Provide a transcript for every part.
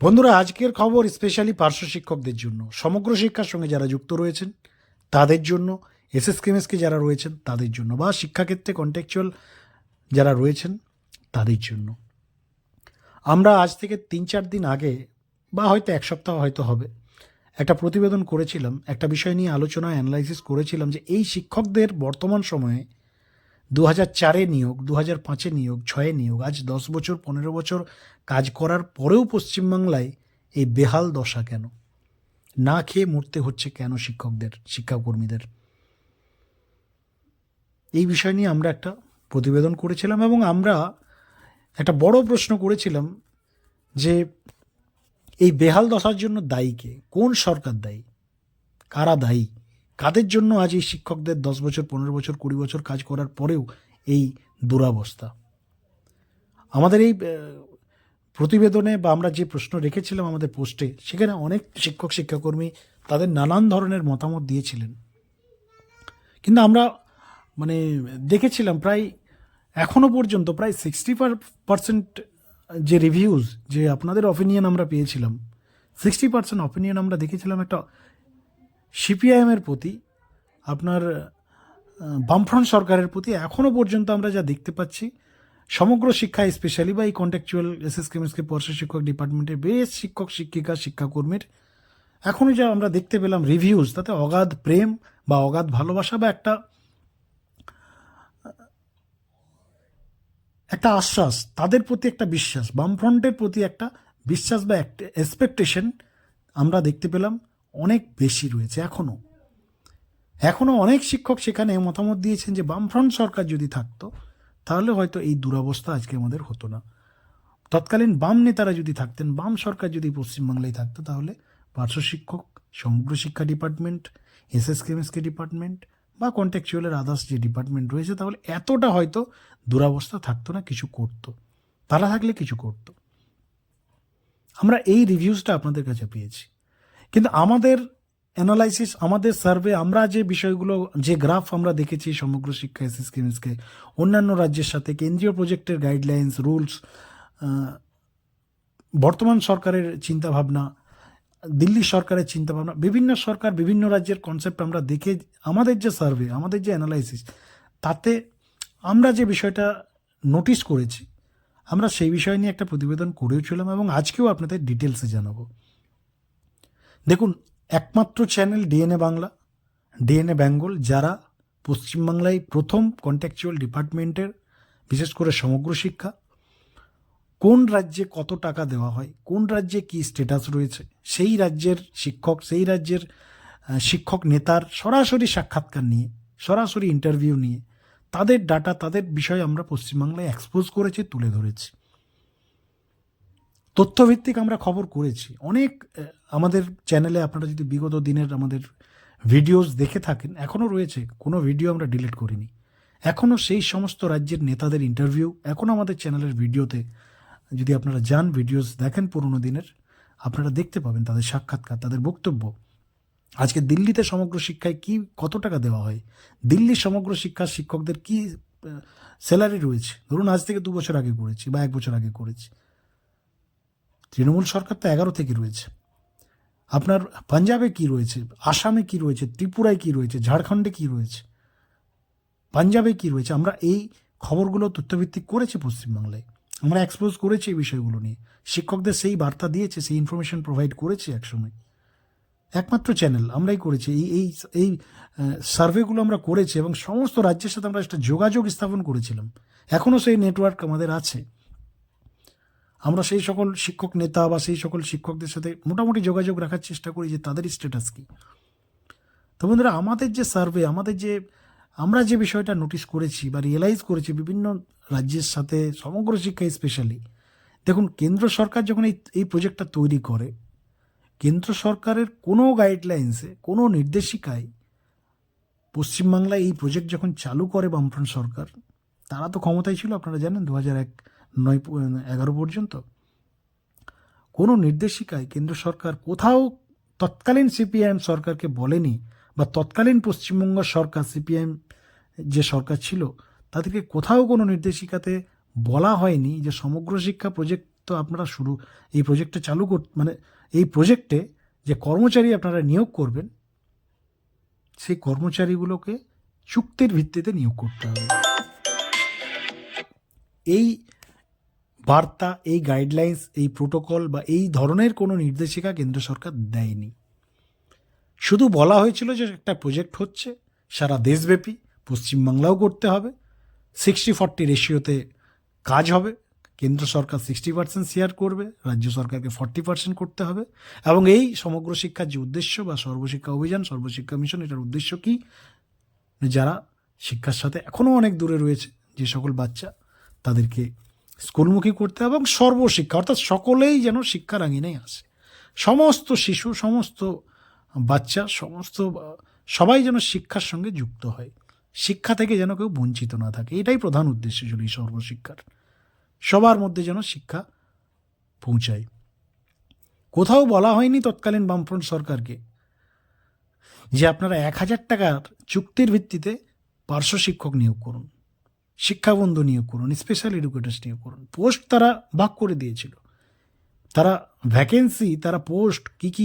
বন্ধুরা, আজকের খবর স্পেশালি পার্শ্ব শিক্ষকদের জন্য। সমগ্র শিক্ষার সঙ্গে যারা যুক্ত রয়েছেন, তাদের জন্য এসএস কেমএসকে যারা রয়েছেন, তাদের জন্য, বা শিক্ষাক্ষেত্রে কন্টেকচুয়াল যারা রয়েছেন, তাদের জন্য। আমরা আজ থেকে তিন চার দিন আগে, বা হয়তো এক সপ্তাহ হয়তো হবে, একটা প্রতিবেদন করেছিলাম। একটা বিষয় নিয়ে আলোচনা অ্যানালাইসিস করেছিলাম যে এই শিক্ষকদের বর্তমান সময়ে দু হাজার চারে নিয়োগ দু হাজার পাঁচে নিয়োগ, ছয়ে নিয়োগ, আজ দশ বছর, পনেরো বছর কাজ করার পরেও পশ্চিমবাংলায় এই বেহাল দশা কেন? না খেয়ে মরতে হচ্ছে কেন শিক্ষকদের, শিক্ষাকর্মীদের? এই বিষয় নিয়ে আমরা একটা প্রতিবেদন করেছিলাম এবং আমরা একটা বড় প্রশ্ন করেছিলাম যে এই বেহাল দশার জন্য দায়ী কে? কোন সরকার দায়ী? কারা দায়ী? কাদের জন্য আজ এই শিক্ষকদের দশ বছর, পনেরো বছর, কুড়ি বছর কাজ করার পরেও এই দুরাবস্থা? আমাদের এই প্রতিবেদনে বা আমরা যে প্রশ্ন রেখেছিলাম আমাদের পোস্টে, সেখানে অনেক শিক্ষক, শিক্ষাকর্মী তাদের নানান ধরনের মতামত দিয়েছিলেন। কিন্তু আমরা মানে দেখেছিলাম প্রায় এখনও পর্যন্ত প্রায় সিক্সটি পার্সেন্ট যে রিভিউজ যে আপনাদের অপিনিয়ন আমরা পেয়েছিলাম সিক্সটি পার্সেন্ট অপিনিয়ন আমরা দেখেছিলাম একটা সিপিআইএমের প্রতি, আপনার বামফ্রন্ট সরকারের প্রতি এখনও পর্যন্ত আমরা যা দেখতে পাচ্ছি, সমগ্র শিক্ষা স্পেশালি বা এই কন্ট্যাকচুয়াল এস এস কেমিস্ট্রি পর্ষদ শিক্ষক ডিপার্টমেন্টের বেশ শিক্ষক, শিক্ষিকা, শিক্ষাকর্মীর এখনও যা আমরা দেখতে পেলাম রিভিউজ তাতে অগাধ প্রেম বা অগাধ ভালোবাসা বা একটা একটা আশ্বাস, তাদের প্রতি একটা বিশ্বাস, বামফ্রন্টের প্রতি একটা বিশ্বাস বা এক্সপেকটেশন আমরা দেখতে পেলাম। অনেক বেশি রয়েছে এখনও এখনও অনেক শিক্ষক সেখানে মতামত দিয়েছেন যে বামফ্রন্ট সরকার যদি থাকতো, তাহলে হয়তো এই দুরবস্থা আজকে আমাদের হতো না। তৎকালীন বাম নেতারা যদি থাকতেন, বাম সরকার যদি পশ্চিমবাংলায় থাকতো, তাহলে পার্শ্ব শিক্ষক, সমগ্র শিক্ষা ডিপার্টমেন্ট এস এস কেমএসকে ডিপার্টমেন্ট বা কন্ট্যাকচুয়ালের আদার্স যে ডিপার্টমেন্ট রয়েছে, তাহলে এতটা হয়তো দুরাবস্থা থাকতো না, কিছু করতো। তারা থাকলে কিছু করতো। আমরা এই রিভিউজটা আপনাদের কাছে পেয়েছি। কিন্তু আমাদের অ্যানালাইসিস আমাদের সার্ভে আমরা যে বিষয়গুলো, যে গ্রাফ আমরা দেখেছি সমগ্র শিক্ষা স্কিমসকে অন্যান্য রাজ্যের সাথে কেন্দ্রীয় প্রজেক্টের গাইডলাইন্স রুলস বর্তমান সরকারের চিন্তাভাবনা, দিল্লি সরকারের চিন্তাভাবনা, বিভিন্ন সরকার, বিভিন্ন রাজ্যের কনসেপ্ট আমরা দেখে, আমাদের যে সার্ভে আমাদের যে অ্যানালাইসিস তাতে আমরা যে বিষয়টা নোটিস করেছি, আমরা সেই বিষয় নিয়ে একটা প্রতিবেদন করেওছিলাম এবং আজকেও আপনাদের ডিটেলসে জানাব। একমাত্র channel DNA Bangla DNA Bengal যারা পশ্চিমবাংলায় প্রথম কন্ট্যাকচুয়াল ডিপার্টমেন্টের বিশেষ করে সমগ্র শিক্ষা, কোন রাজ্যে কত টাকা দেওয়া হয়, কোন রাজ্যে কি স্ট্যাটাস রয়েছে, সেই রাজ্যের শিক্ষক, সেই রাজ্যের শিক্ষক নেতার সরাসরি সাক্ষাৎকার নিয়ে, সরাসরি ইন্টারভিউ নিয়ে, তাদের ডাটা তাদের বিষয় আমরা পশ্চিমবাংলায় এক্সপোজ করেছি, তুলে ধরেছি। তথ্যভিত্তিক আমরা খবর করেছি। অনেক আমাদের চ্যানেলে আপনারা যদি বিগত দিনের আমাদের ভিডিওস দেখে থাকেন, এখনও রয়েছে, কোনো ভিডিও আমরা ডিলিট করিনি। এখনও সেই সমস্ত রাজ্যের নেতাদের ইন্টারভিউ এখনও আমাদের চ্যানেলের ভিডিওতে যদি আপনারা যান ভিডিওস দেখেন পুরনো দিনের, আপনারা দেখতে পাবেন তাদের সাক্ষাৎকার, তাদের বক্তব্য। আজকে দিল্লিতে সমগ্র শিক্ষায় কি, কত টাকা দেওয়া হয়? দিল্লির সমগ্র শিক্ষার শিক্ষকদের কি স্যালারি রয়েছে? ধরুন আজ থেকে দু বছর আগে করেছি বা এক বছর আগে করেছি। তৃণমূল সরকার তো এগারো থেকে রয়েছে। আপনার পাঞ্জাবে কি রয়েছে? আসামে কি রয়েছে? ত্রিপুরায় কি রয়েছে? ঝাড়খণ্ডে কি রয়েছে? পাঞ্জাবে কি রয়েছে? আমরা এই খবরগুলো তথ্যভিত্তিক করেছি পশ্চিমবাংলায়। আমরা এক্সপোজ করেছি এই বিষয়গুলো নিয়ে। শিক্ষকদের সেই বার্তা দিয়েছে, সেই ইনফরমেশন প্রোভাইড করেছি একসময়। একমাত্র চ্যানেল আমরাই করেছি। এই এই এই সার্ভেগুলো আমরা করেছি এবং সমস্ত রাজ্যের সাথে আমরা একটা যোগাযোগ স্থাপন করেছিলাম। এখনও সেই নেটওয়ার্ক আমাদের আছে। আমরা সেই সকল শিক্ষক নেতা বা সেই সকল শিক্ষকদের সাথে মোটামুটি যোগাযোগ রাখার চেষ্টা করি যে তাদের স্ট্যাটাস কী। তো বন্ধুরা, আমাদের যে সার্ভে আমাদের যে, আমরা যে বিষয়টা নোটিস করেছি বা রিয়েলাইজ করেছি বিভিন্ন রাজ্যের সাথে, সমগ্র শিক্ষা স্পেশালি দেখুন, কেন্দ্র সরকার যখন এই এই প্রজেক্টটা তৈরি করে, কেন্দ্র সরকারের কোনো গাইডলাইন্সে কোনো নির্দেশিকায় পশ্চিমবাংলায় এই প্রজেক্ট যখন চালু করে বামফ্রন্ট সরকার, তারা তো ক্ষমতায় ছিল, আপনারা জানেন দু এক নয় এগারো পর্যন্ত। কোনো নির্দেশিকায় কেন্দ্র সরকার কোথাও তৎকালীন সিপিআইএম সরকারকে বলেনি বা তৎকালীন পশ্চিমবঙ্গ সরকার, সিপিআইএম যে সরকার ছিল, তাদেরকে কোথাও কোনো নির্দেশিকাতে বলা হয়নি যে সমগ্র শিক্ষা প্রজেক্ট তো আপনারা শুরু, এই প্রজেক্টে চালু কর মানে এই প্রজেক্টে যে কর্মচারী আপনারা নিয়োগ করবেন, সেই কর্মচারীগুলোকে চুক্তির ভিত্তিতে নিয়োগ করতে হবে। এই বার্তা, এই গাইডলাইন্স এই প্রোটোকল বা এই ধরনের কোনো নির্দেশিকা কেন্দ্র সরকার দেয়নি। শুধু বলা হয়েছিল যে একটা প্রজেক্ট হচ্ছে, সারা দেশব্যাপী, পশ্চিমবাংলাও করতে হবে সিক্সটি ফর্টি রেশিওতে কাজ হবে, কেন্দ্র সরকার সিক্সটি পার্সেন্ট শেয়ার করবে, রাজ্য সরকারকে ফর্টি পার্সেন্ট করতে হবে, এবং এই সমগ্র শিক্ষার যে উদ্দেশ্য বা সর্বশিক্ষা অভিযান, সর্বশিক্ষা মিশন এটার উদ্দেশ্য কি? যারা শিক্ষার সাথে এখনও অনেক দূরে রয়েছে, যে সকল বাচ্চা তাদেরকে স্কুলমুখী করতে হবে এবং সর্বশিক্ষা, অর্থাৎ সকলেই যেন শিক্ষার আঙিনায় আসে। সমস্ত শিশু, সমস্ত বাচ্চা, সমস্ত সবাই যেন শিক্ষার সঙ্গে যুক্ত হয়। শিক্ষা থেকে যেন কেউ বঞ্চিত না থাকে। এটাই প্রধান উদ্দেশ্য ছিল এই সর্বশিক্ষার। সবার মধ্যে যেন শিক্ষা পৌঁছায়। কোথাও বলা হয়নি তৎকালীন বামফ্রন্ট সরকারকে যে আপনারা এক হাজার টাকার চুক্তির ভিত্তিতে পার্শ্ব শিক্ষক নিয়োগ করুন। শিক্ষাবন্ধু নিয়োগ করুন স্পেশাল এডুকেটার্স নিয়োগ করুন। পোস্ট তারা ভাগ করে দিয়েছিল। তারা ভ্যাকেন্সি তারা পোস্ট কি কি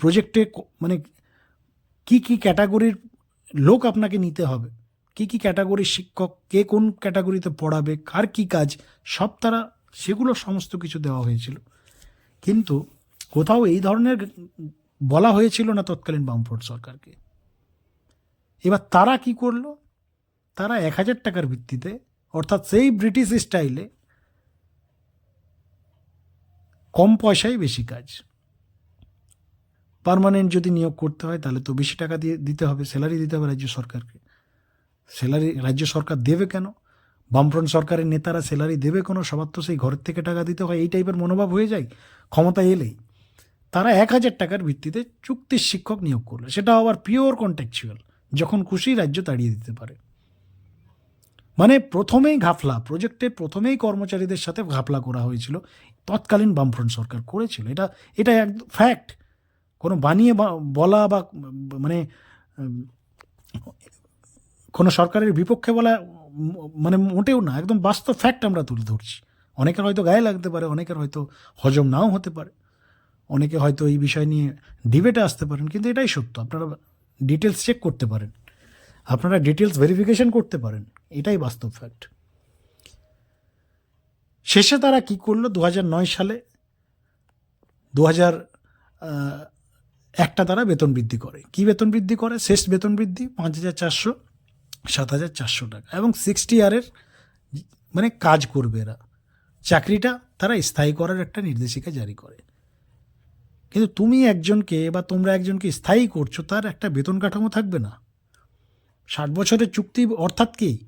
প্রজেক্টে মানে কি কি ক্যাটাগরির লোক আপনাকে নিতে হবে, কি কি ক্যাটাগরির শিক্ষক, কে কোন ক্যাটাগরিতে পড়াবে, কার কি কাজ, সব তারা সেগুলো সমস্ত কিছু দেওয়া হয়েছিল। কিন্তু কোথাও এই ধরনের বলা হয়েছিল না তৎকালীন বামফ্রন্ট সরকারকে। এবার তারা কি করল? তারা এক হাজার টাকার ভিত্তিতে, অর্থাৎ সেই ব্রিটিশ স্টাইলে কম পয়সায় বেশি কাজ। পার্মানেন্ট যদি নিয়োগ করতে হয়, তাহলে তো বেশি টাকা দিয়ে দিতে হবে, স্যালারি দিতে হবে রাজ্য সরকারকে। স্যালারি, রাজ্য সরকার দেবে কেন? বামফ্রন্ট সরকারের নেতারা স্যালারি দেবে কোনো? সবার তো সেই ঘরের থেকে টাকা দিতে হয়, এই টাইপের মনোভাব হয়ে যায় ক্ষমতা এলেই। তারা এক হাজার টাকার ভিত্তিতে চুক্তির শিক্ষক নিয়োগ করল, সেটা আবার পিওর কন্ট্যাকচুয়াল যখন খুশি রাজ্য তাড়িয়ে দিতে পারে। মানে প্রথমেই ঘাফলা প্রজেক্টের প্রথমেই কর্মচারীদের সাথে ঘাপলা করা হয়েছিল, তৎকালীন বামফ্রন্ট সরকার করেছিল। এটা এটা একদম ফ্যাক্ট কোনো বানিয়ে বলা বা মানে কোনো সরকারের বিপক্ষে বলা মানে মোটেও না, একদম বাস্তব ফ্যাক্ট আমরা তুলে ধরছি। অনেকের হয়তো গায়ে লাগতে পারে, অনেকের হয়তো হজম নাও হতে পারে। অনেকে হয়তো এই বিষয় নিয়ে ডিবেটে আসতে পারেন, কিন্তু এটাই সত্য। আপনারা ডিটেলস চেক করতে পারেন। আপনারা ডিটেলস ভেরিফিকেশন করতে পারেন। এটাই বাস্তব ফ্যাক্ট শেষে তারা কি করল? দু নয় সালে দু হাজার একটা তারা বেতন বৃদ্ধি করে। কি বেতন বৃদ্ধি করে? শেষ বেতন বৃদ্ধি পাঁচ হাজার চারশো, সাত হাজার চারশো টাকা। এবং সিক্সটি ইয়ারের মানে কাজ করবে এরা। চাকরিটা তারা স্থায়ী করার একটা নির্দেশিকা জারি করে। কিন্তু তুমি একজনকে বা তোমরা একজনকে স্থায়ী করছ, তার একটা বেতন কাঠামো থাকবে না। ষাট বছরের চুক্তি, অর্থাৎ কি?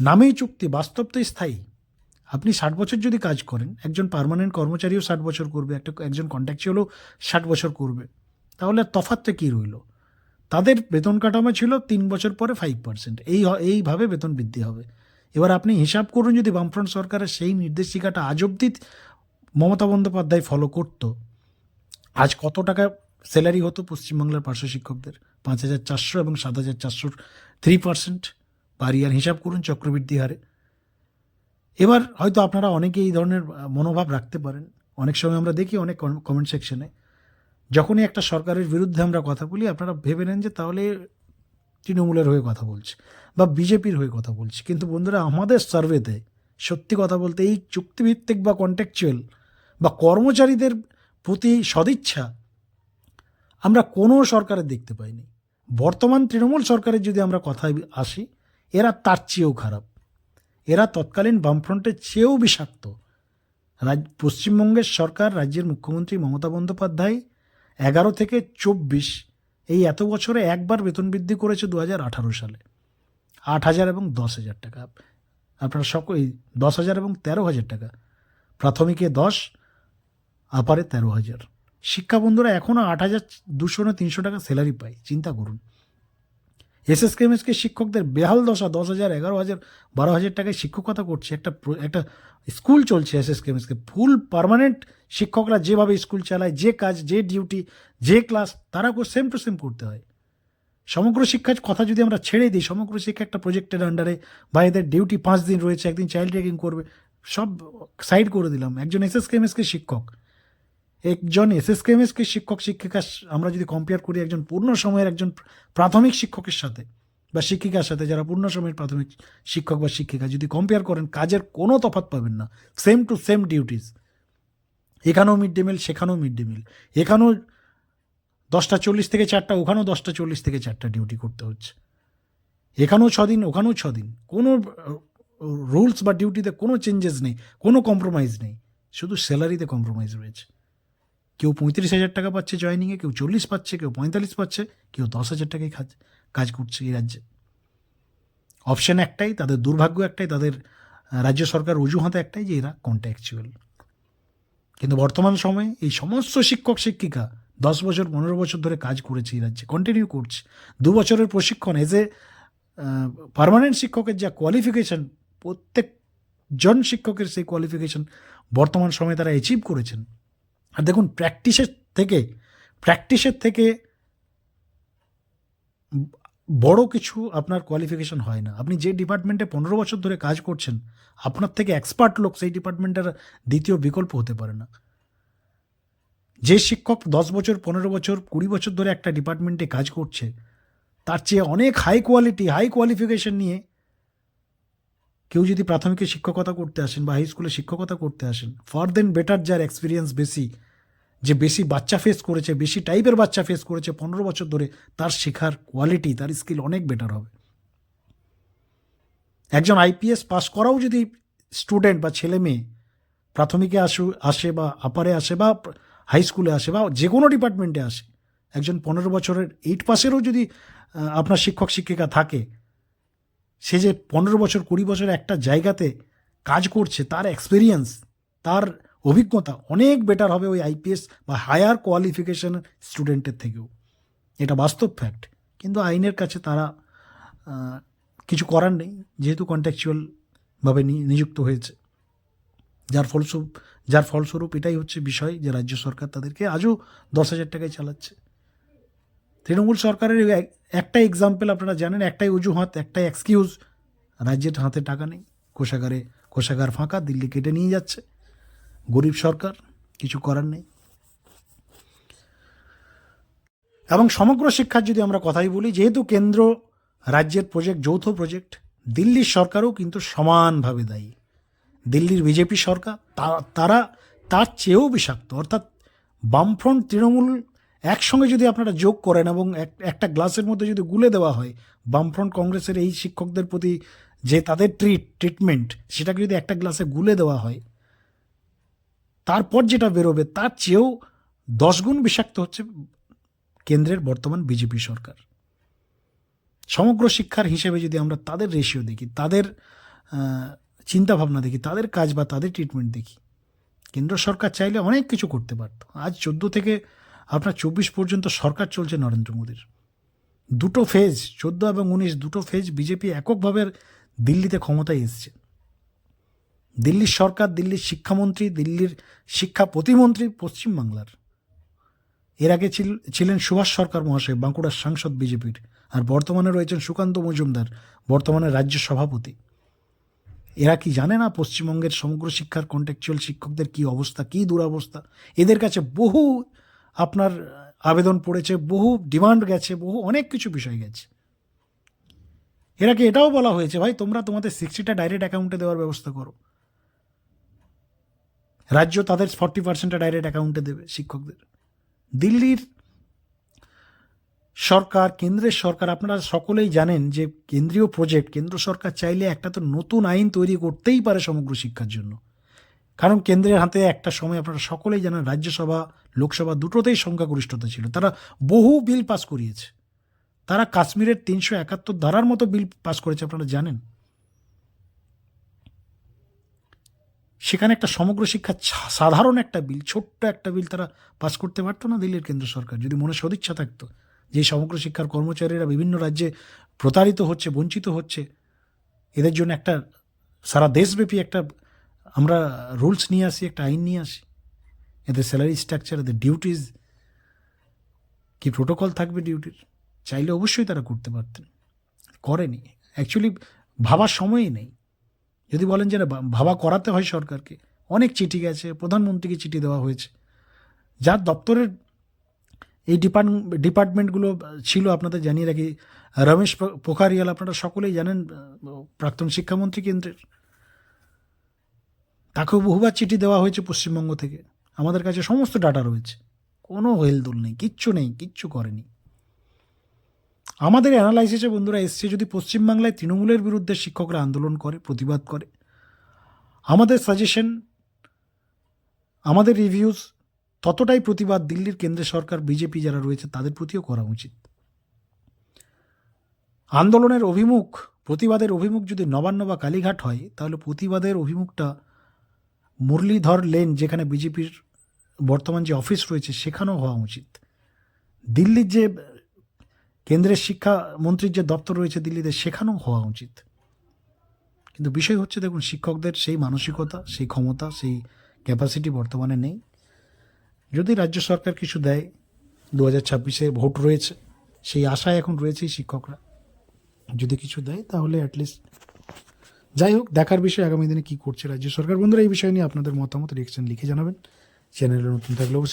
নামেই চুক্তি, বাস্তব তো স্থায়ী। আপনি ষাট বছর যদি কাজ করেন, একজন পার্মানেন্ট কর্মচারীও ষাট বছর করবে, একটা, একজন কন্ট্রাকচুয়ালও ষাট বছর করবে। তাহলে আর তফাৎটা কী রইল? তাদের বেতন কাঠামো ছিল তিন বছর পরে ফাইভ পার্সেন্ট এই এইভাবে বেতন বৃদ্ধি হবে। এবার আপনি হিসাব করুন যদি বামফ্রন্ট সরকারের সেই নির্দেশিকাটা আজ অব্দি মমতা বন্দ্যোপাধ্যায় ফলো করতো, আজ কত টাকা স্যালারি হতো পশ্চিমবাংলার পার্শ্ব শিক্ষকদের। পাঁচ হাজার চারশো এবং সাত হাজার চারশোর থ্রি পার্সেন্ট পার ইয়ার হিসাব করুন চক্রবৃদ্ধি হারে। এবার হয়তো আপনারা অনেকে এই ধরনের মনোভাব রাখতে পারেন। অনেক সময় আমরা দেখি অনেক কমেন্ট সেকশনে যখনই একটা সরকারের বিরুদ্ধে আমরা কথা বলি, আপনারা ভেবে নেন যে তাহলে তৃণমূলের হয়ে কথা বলছে বা বিজেপির হয়ে কথা বলছে। কিন্তু বন্ধুরা, আমাদের সার্ভেতে সত্যি কথা বলতে এই চুক্তিভিত্তিক বা কন্ট্যাকচুয়াল বা কর্মচারীদের প্রতি সদিচ্ছা আমরা কোনো সরকারের দেখতে পাইনি। বর্তমান তৃণমূল সরকারের যদি আমরা কথায় আসি, এরা তার চেয়েও খারাপ। এরা তৎকালীন বামফ্রন্টের চেয়েও বিষাক্ত। রাজ, পশ্চিমবঙ্গের সরকার, রাজ্যের মুখ্যমন্ত্রী মমতা বন্দ্যোপাধ্যায় এগারো থেকে চব্বিশ এই এত বছরে একবার বেতন বৃদ্ধি করেছে দু হাজার আঠারো সালে। আট হাজার এবং দশ হাজার টাকা। আপনারা সকল এই দশ হাজার এবং তেরো হাজার টাকা। প্রাথমিকে দশ, আপারে তেরো হাজার। শিক্ষা বন্ধুরা এখনও আট হাজার দুশো না তিনশো টাকা স্যালারি পায় চিন্তা করুন। এসএসকেএমএসকে শিক্ষকদের বেহাল দশা, দশ হাজার, এগারো হাজার, বারো হাজার টাকায় শিক্ষকতা করছে। একটা একটা স্কুল চলছে এসএসকেএমএসকে। ফুল পার্মানেন্ট শিক্ষকরা যেভাবে স্কুল চালায়, যে কাজ, যে ডিউটি যে ক্লাস তারা সেম টু সেম করতে হয়। সমগ্র শিক্ষার কথা যদি আমরা ছেড়ে দিই, সমগ্র শিক্ষা একটা প্রজেক্টের আন্ডারে বা এদের ডিউটি পাঁচ দিন রয়েছে, একদিন চাইল্ড রেগিং করবে, সব সাইড করে দিলাম। একজন এসএসকেএমএসকে শিক্ষক একজন এসএসকেএমএসকে শিক্ষক, শিক্ষিকা, আমরা যদি কম্পেয়ার করি একজন পূর্ণ সময়ের একজন প্রাথমিক শিক্ষকের সাথে বা শিক্ষিকার সাথে, যারা পূর্ণ সময়ের প্রাথমিক শিক্ষক বা শিক্ষিকা, যদি কম্পেয়ার করেন, কাজের কোনো তফাৎ পাবেন না। সেম টু সেম ডিউটিস এখানেও মিড ডে মিল সেখানেও মিড ডে মিল এখানেও দশটা চল্লিশ থেকে চারটা, ওখানেও দশটা চল্লিশ থেকে চারটা ডিউটি করতে হচ্ছে। এখানেও ছদিন ওখানেও ছদিন কোনো রুলস বা ডিউটিতে কোনো চেঞ্জেস নেই, কোনো কম্প্রোমাইজ নেই। শুধু স্যালারিতে কম্প্রোমাইজ রয়েছে। কেউ পঁয়ত্রিশ হাজার টাকা পাচ্ছে জয়নিংয়ে কেউ চল্লিশ পাচ্ছে, কেউ পঁয়তাল্লিশ পাচ্ছে, কেউ দশ হাজার টাকায় কাজ কাজ করছে এই রাজ্যে। অপশান একটাই, তাদের দুর্ভাগ্য একটাই, তাদের রাজ্য সরকার অজুহাতে একটাই যে এরা কন্ট্যাকচুয়াল কিন্তু বর্তমান সময়ে এই সমস্ত শিক্ষক, শিক্ষিকা দশ বছর, পনেরো বছর ধরে কাজ করেছে এই রাজ্যে কন্টিনিউ করছে। দু বছরের প্রশিক্ষণ এজ এ পার্মানেন্ট শিক্ষকের যা কোয়ালিফিকেশন প্রত্যেক জন শিক্ষকের সেই কোয়ালিফিকেশন বর্তমান সময়ে তারা অ্যাচিভ করেছেন। আর দেখুন প্র্যাকটিসের থেকে প্র্যাকটিসের থেকে বড় কিছু আপনার কোয়ালিফিকেশন হয় না। আপনি যে ডিপার্টমেন্টে পনেরো বছর ধরে কাজ করছেন, আপনার থেকে এক্সপার্ট লোক সেই ডিপার্টমেন্টের দ্বিতীয় বিকল্প হতে পারে না। যে শিক্ষক দশ বছর, পনেরো বছর, কুড়ি বছর ধরে একটা ডিপার্টমেন্টে কাজ করছে, তার চেয়ে অনেক হাই কোয়ালিটি হাই কোয়ালিফিকেশন নিয়ে কেউ যদি প্রাথমিকে শিক্ষকতা করতে আসেন বা হাই স্কুলে শিক্ষকতা করতে আসেন ফার দেন বেটার যার এক্সপিরিয়েন্স বেশি যে বেশি বাচ্চা ফেস করেছে, বেশি টাইপের বাচ্চা ফেস করেছে পনেরো বছর ধরে, তার শেখার কোয়ালিটি তার স্কিল অনেক বেটার হবে। একজন আইপিএস পাস করাও যদি স্টুডেন্ট বা ছেলে মেয়ে প্রাথমিকে আসু, আসে বা আপারে আসে বা হাই স্কুলে আসে বা যে কোনো ডিপার্টমেন্টে আসে, একজন পনেরো বছরের এইট পাসেরও যদি আপনার শিক্ষক, শিক্ষিকা থাকে, সে যে পনেরো বছর কুড়ি বছর একটা জায়গাতে কাজ করছে, তার এক্সপিরিয়েন্স তার অভিজ্ঞতা অনেক বেটার হবে ওই আইপিএস বা হায়ার কোয়ালিফিকেশন স্টুডেন্টের থেকেও। এটা বাস্তব ফ্যাক্ট কিন্তু আইনের কাছে তারা কিছু করার নেই, যেহেতু কন্ট্যাকচুয়ালভাবে নিযুক্ত হয়েছে। যার ফলস্বরূপ যার ফলস্বরূপ এটাই হচ্ছে বিষয় যে রাজ্য সরকার তাদেরকে আজও দশ হাজার টাকায় চালাচ্ছে। তৃণমূল সরকারের এই এক- একটাই এক্সাম্পল আপনারা জানেন, একটাই অজুহাত, একটাই এক্সকিউজ রাজ্যের হাতে টাকা নেই, কোষাগারে, কোষাগার ফাঁকা, দিল্লি কেটে নিয়ে যাচ্ছে। গরিব সরকার, কিছু করার নেই। এবং সমগ্র শিক্ষার যদি আমরা কথাই বলি, যেহেতু কেন্দ্র রাজ্যের প্রজেক্ট যৌথ প্রজেক্ট দিল্লির সরকারও কিন্তু সমানভাবে দায়ী। দিল্লির বিজেপি সরকার তারা, তার চেয়েও বিষাক্ত। অর্থাৎ বামফ্রন্ট তৃণমূল একসঙ্গে যদি আপনারা যোগ করেন এবং এক- একটা গ্লাসের মধ্যে যদি গুলে দেওয়া হয়, বামফ্রন্ট কংগ্রেসের এই শিক্ষকদের প্রতি যে তাদের ট্রিট ট্রিটমেন্ট সেটাকে যদি একটা গ্লাসে গুলে দেওয়া হয় তারপর যেটা বেরোবে, তার চেয়েও দশগুণ বিষাক্ত হচ্ছে কেন্দ্রের বর্তমান বিজেপি সরকার। সমগ্র শিক্ষার হিসেবে যদি আমরা তাদের রেশিও দেখি, তাদের চিন্তা ভাবনা দেখি, তাদের কাজ বা তাদের ট্রিটমেন্ট দেখি, কেন্দ্র সরকার চাইলে অনেক কিছু করতে পারত। আজ চোদ্দ থেকে আপনার চব্বিশ পর্যন্ত সরকার চলছে নরেন্দ্র মোদীর। দুটো ফেজ চোদ্দ এবং উনিশ, দুটো ফেজ বিজেপি এককভাবে দিল্লিতে ক্ষমতায় এসছে। দিল্লির সরকার, দিল্লির শিক্ষামন্ত্রী, দিল্লির শিক্ষা প্রতিমন্ত্রী পশ্চিমবাংলার এর আগে ছিল- ছিলেন সুভাষ সরকার মহাশয়, বাঁকুড়ার সাংসদ বিজেপির, আর বর্তমানে রয়েছেন সুকান্ত মজুমদার, বর্তমানে রাজ্য সভাপতি। এরা কি জানে না পশ্চিমবঙ্গের সমগ্র শিক্ষার কন্ট্যাকচুয়াল শিক্ষকদের কি অবস্থা, কি দুরবস্থা? এদের কাছে বহু আপনার আবেদন পড়েছে, বহু ডিমান্ড গেছে, বহু অনেক কিছু বিষয় গেছে। এরাকে এটাও বলা হয়েছে, ভাই, তোমরা তোমাদের সিক্সটিটা ডাইরেক্ট অ্যাকাউন্টে দেওয়ার ব্যবস্থা করো। রাজ্য তাদের ফর্টি পার্সেন্টটা ডাইরেক্ট অ্যাকাউন্টে দেবে শিক্ষকদের। দিল্লির সরকার, কেন্দ্রের সরকার, আপনারা সকলেই জানেন যে কেন্দ্রীয় প্রজেক্ট কেন্দ্র সরকার চাইলে একটা তো নতুন আইন তৈরি করতেই পারে সমগ্র শিক্ষার জন্য। কারণ কেন্দ্রের হাতে একটা সময়, আপনারা সকলেই জানেন রাজ্যসভা, লোকসভা দুটোতেই সংখ্যাগরিষ্ঠতা ছিল। তারা বহু বিল পাস করিয়েছে। তারা কাশ্মীরের তিনশো একাত্তর ধারার মতো বিল পাস করেছে, আপনারা জানেন। সেখানে একটা সমগ্র শিক্ষা সাধারণ একটা বিল, ছোট্ট একটা বিল তারা পাস করতে পারতো না দিল্লির কেন্দ্র সরকার, যদি মনে সদিচ্ছা থাকতো। যে সমগ্র শিক্ষার কর্মচারীরা বিভিন্ন রাজ্যে প্রতারিত হচ্ছে, বঞ্চিত হচ্ছে, এদের জন্য একটা সারা দেশব্যাপী একটা আমরা রুলস নিয়ে আসি, একটা আইন নিয়ে আসি। এদের স্যালারি স্ট্রাকচার, এদের ডিউটিস, কি প্রোটোকল থাকবে ডিউটির? চাইলে অবশ্যই তারা করতে পারতেন। করেনি। অ্যাকচুয়ালি ভাবার সময়ই নেই। যদি বলেন যে না, ভাবা করাতে হয় সরকারকে। অনেক চিঠি গেছে প্রধানমন্ত্রীকে চিঠি দেওয়া হয়েছে। যার দপ্তরের এই ডিপার্ট ডিপার্টমেন্টগুলো ছিল আপনাদের জানিয়ে রাখি রমেশ পোখারিয়াল আপনারা সকলেই জানেন প্রাক্তন শিক্ষামন্ত্রী কেন্দ্রের। তাকেও বহুবার চিঠি দেওয়া হয়েছে পশ্চিমবঙ্গ থেকে। আমাদের কাছে সমস্ত ডাটা রয়েছে। কোনো হেলদোল নেই কিচ্ছু নেই কিচ্ছু করেনি। আমাদের অ্যানালাইসিসে বন্ধুরা এসছে যদি পশ্চিমবাংলায় তৃণমূলের বিরুদ্ধে শিক্ষকরা আন্দোলন করে, প্রতিবাদ করে। আমাদের সাজেশন আমাদের রিভিউজ ততটাই প্রতিবাদ দিল্লির কেন্দ্রের সরকার, বিজেপি যারা রয়েছে তাদের প্রতিও করা উচিত। আন্দোলনের অভিমুখ, প্রতিবাদের অভিমুখ যদি নবান্ন বা কালীঘাট হয়, তাহলে প্রতিবাদের অভিমুখটা মুরলীধর লেন, যেখানে বিজেপির বর্তমান যে অফিস রয়েছে, সেখানেও হওয়া উচিত। দিল্লির যে কেন্দ্রের শিক্ষামন্ত্রীর যে দপ্তর রয়েছে দিল্লিতে, সেখানেও হওয়া উচিত। কিন্তু বিষয় হচ্ছে, দেখুন, শিক্ষকদের সেই মানসিকতা, সেই ক্ষমতা, সেই ক্যাপাসিটি বর্তমানে নেই। যদি রাজ্য সরকার কিছু দেয় দু হাজার ছাব্বিশে ভোট রয়েছে, সেই আশায় এখন রয়েছেই শিক্ষকরা। যদি কিছু দেয়, তাহলে অ্যাটলিস্ট যাই হোক, দেখার বিষয় আগামী দিনে কী করছে রাজ্য সরকার। বন্ধুরা, এই বিষয় নিয়ে আপনাদের মতামত রিয়েকশন লিখে জানাবেন। চ্যানেলে নতুন থাকলে অবশ্যই